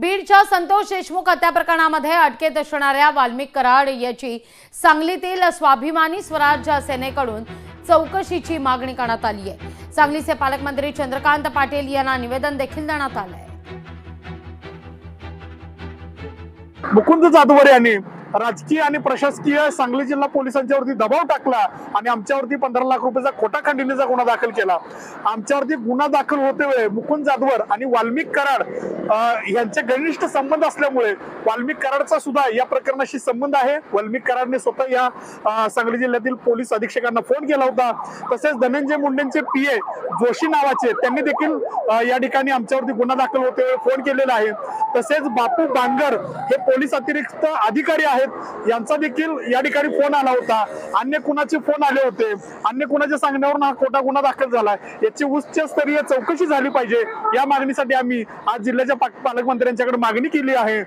बीडच्या संतोष देशमुख हत्या प्रकरणामध्ये अटकेत असणाऱ्या वाल्मिक कराड याची सांगलीतील स्वाभिमानी स्वराज्य सेनेकडून चौकशीची मागणी करण्यात आली आहे. सांगलीचे पालकमंत्री चंद्रकांत पाटील यांना निवेदन देखील देण्यात आलंय. मुकुंद जाधवर यांनी राजकीय आणि प्रशासकीय सांगली जिल्हा पोलिसांच्यावरती दबाव टाकला आणि आमच्यावरती पंधरा लाख रुपयाचा खोटा खंडणीचा गुन्हा दाखल केला. आमच्यावरती गुन्हा दाखल होते वेळे मुकुंद जाधवर आणि वाल्मिक कराड यांचे घनिष्ठ संबंध असल्यामुळे वाल्मिक कराडचा सुद्धा या प्रकरणाशी संबंध आहे. वाल्मिक कराडने स्वतः या सांगली जिल्ह्यातील पोलीस अधीक्षकांना फोन केला होता. तसेच धनंजय मुंडेंचे पी ए जोशी नावाचे त्यांनी देखील या ठिकाणी आमच्यावरती गुन्हा दाखल होते फोन केलेला आहे. तसेच बापू बांगर हे पोलीस अतिरिक्त अधिकारी आहेत. यांचा देखील या ठिकाणी फोन आला होता. अन्य कुणाचे फोन आले होते? अन्य कुणाच्या सांगण्यावरून हा खोटा गुन्हा दाखल झाला याची उच्च स्तरीय चौकशी झाली पाहिजे. या मागणीसाठी आम्ही आज जिल्ह्याच्या पालकमंत्र्यांच्याकडे मागणी केली आहे.